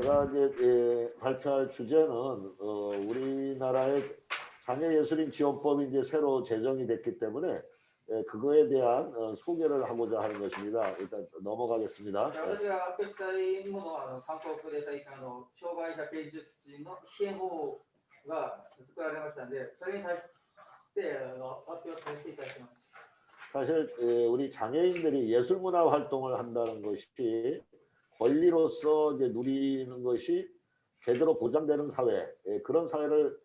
제가 이제 예, 발표할 주제는 어, 우리나라의 장애예술인 지원법이 이제 새로 제정이 됐기 때문에 예, 그거에 대한 어, 소개를 하고자 하는 것입니다. 일단 넘어가겠습니다. じゃあ私が発表したいものはあの韓国で最近あの障害者芸術人の支援法が作られましたので、それに対してあの発表させていただきます。 사실 예, 우리 장애인들이 예술문화 활동을 한다는 것이 권리로서 이제 누리는 것이 제대로 보장되는 사회 예, 그런 사회를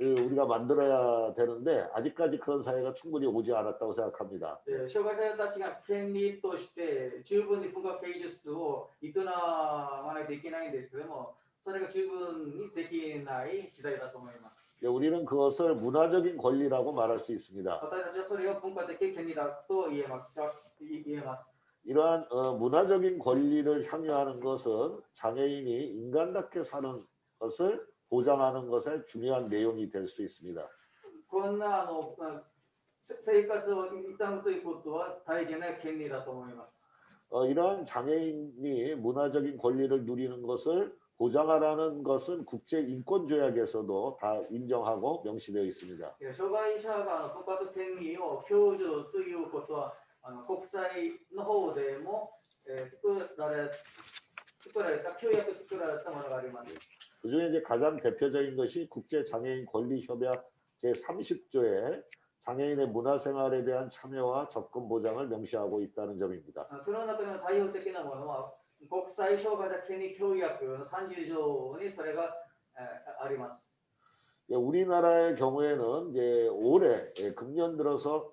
예, 우리가 만들어야 되는데 아직까지 그런 사회가 충분히 오지 않았다고 생각합니다. で障害者たちが権利として十分に文化芸術を営まないといけないんですけども、それが十分にできない時代だと思います。 예, 우리는 그것을 문화적인 권리라고 말할 수 있습니다. 私たちはそれを文化的権利だと言えます。言えます。 이러한 어, 문화적인 권리를 향유하는 것은 장애인이 인간답게 사는 것을 보장하는 것에 중요한 내용이 될 수 있습니다. こんなあのあせ生活を営むということは大事な権利だと思います。 어, 이러한 장애인이 문화적인 권리를 누리는 것을 보장하라는 것은 국제 인권 조약에서도 다 인정하고 명시되어 있습니다. いや障害者があの文化的権利を享受ということは あの国際の方でも、えー作られ作られた旧約作られたものがあります。 그중에 이제 가장 대표적인 것이 국제 장애인 권리 협약 제 30조에 장애인의 문화생활에 대한 참여와 접근 보장을 명시하고 있다는 점입니다. あその中でも対応的なものは国際障害者権利協約の30条にそれが、えーあります。 예, 우리나라의 경우에는 이제 올해 예, 금년 들어서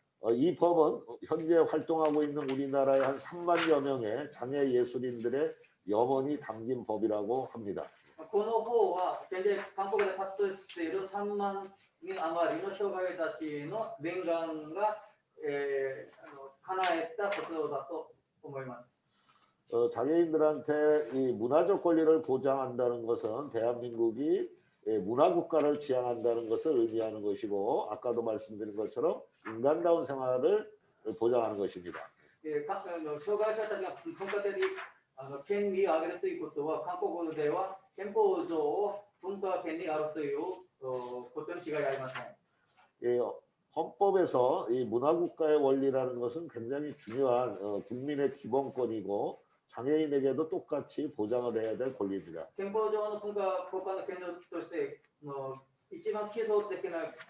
어, 이 법은 현재 활동하고 있는 우리나라의 한 3만여 명의 장애 예술인들의 염원이 담긴 법이라고 합니다. この法は現在韓国で活動している3万人余りの障害者たちの念願が、えーあの叶えたことだと思います。 어, 장애인들한테 이 문화적 권리를 보장한다는 것은 대한민국이 예, 문화국가를 지향한다는 것을 의미하는 것이고 아까도 말씀드린 것처럼 인간다운 생활을 보장하는 것입니다. でかあの障害者たちが文化的あの権利を上げるということは、韓国では憲法上文化権利があるというおことに違いありません。 예, 헌법에서 이 문화국가의 원리라는 것은 굉장히 중요한 어, 국민의 기본권이고 장애인에게도 똑같이 보장을 해야 될 권리입니다. 憲法上の文化国家の権利として、の一番基礎的なあ権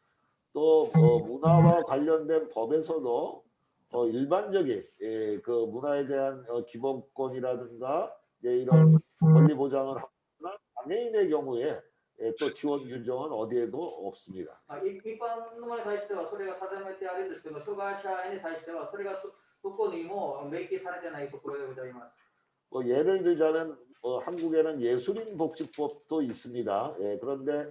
또 어, 문화와 관련된 법에서도 어, 일반적인 예, 그 문화에 대한 어, 기본권이라든가 예, 이런 권리 보장을 하거나 장애인의 경우에 예, 또 지원 규정은 어디에도 없습니다. まあ一一般のものに対してはそれが定めてあるんですけど、障害者に対してはそれがどどこにも明記されてないところでございます。 뭐 예를 들자면 어, 한국에는 예술인 복지법도 있습니다. 예, 그런데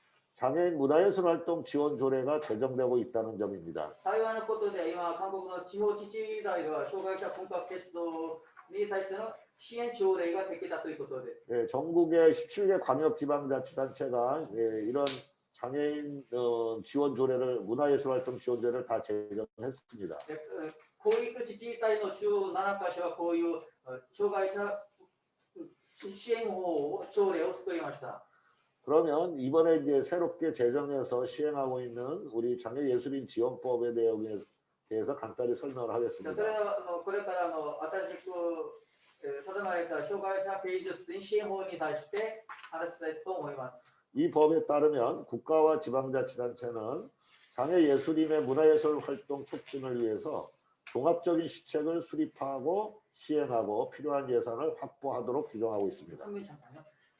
장애인 문화예술 활동 지원 조례가 제정되고 있다는 점입니다. 幸いなことで今、韓国の地方自治体では障害者本格鉄道に対しての支援条例が適だということです。 예, 전국의 17개 광역지방자치단체가 예, 이런 장애인 어, 지원 조례를 문화예술 활동 지원 조례를 다 제정했습니다. でえ教育自治体の17カ所はこういうえ障害者支援法を条例を作りました。 그러면 이번에 이제 새롭게 제정해서 시행하고 있는 우리 장애예술인 지원법의 내용에 대해서 간단히 설명을 で 하겠습니다. それはあのこれからあの新しくえー定められた障害者芸術支援法に対して話したいと思います。 이 법에 따르면 국가와 지방자치단체는 장애예술인의 문화예술 활동 촉진을 위해서 종합적인 시책을 수립하고 시행하고 필요한 예산을 확보하도록 규정하고 있습니다.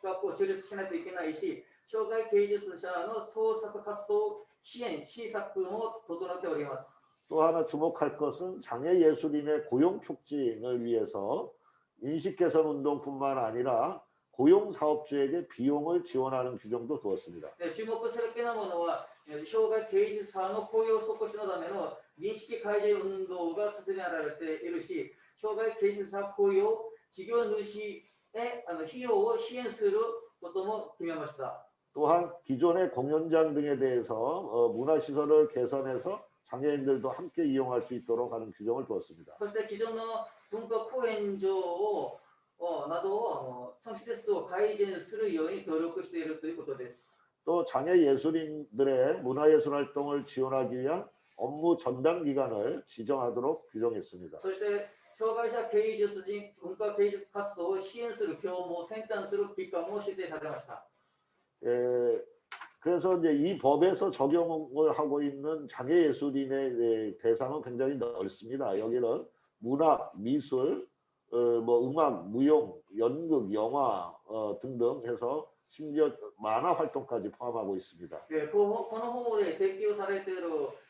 計画を中立しないといけないし、障害芸術者の創作活動支援、施策も整っております。 또 하나 주목할 것은 장애 예술인의 고용 촉진을 위해서 인식 개선 운동뿐만 아니라 고용 사업주에게 비용을 지원하는 규정도 두었습니다. で注目するべきなものは、えー障害芸術者の雇用促進のための認識改善運動が進められているし、障害芸術者雇用、事業主 또한 기존의 공연장 등에 대해서 어, 문화시설을 개선해서 장애인들도 함께 이용할 수 있도록 하는 규정을 두었습니다. 또 장애 예술인들의 문화예술 활동을 지원하기 위한 업무 전담 기간을 지정하도록 규정했습니다. 그래서 障害者芸術人文化芸術活動を支援する業務を先端する機関も指定されました。 에, 그래서 이제 이 법에서 적용을 하고 있는 장애 예술인의 에, 대상은 굉장히 넓습니다. 여기는 문학, 미술, 어, 뭐 음악, 무용, 연극, 영화 어, 등등 해서 심지어 만화 활동까지 포함하고 있습니다. でこのこの方で適用されているあ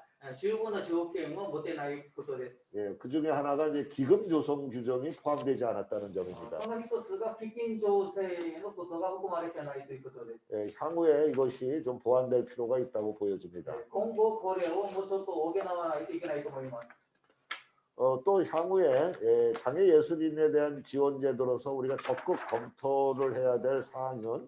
주요구나 주요행은 못되나요 보도됐 예, 그 중에 하나가 이제 기금 조성 규정이 포함되지 않았다는 점입니다. 성관기소스가 빌긴 조세의 보도가 하고 말했잖아요. 예, 향후에 이것이 좀 보완될 필요가 있다고 보여집니다. 예, 공고 거래오 뭐저또 오게 나와 이게나 이거 보이면. 어, 또 향후에 예, 장애 예술인에 대한 지원 제도로서 우리가 적극 검토를 해야 될 사항은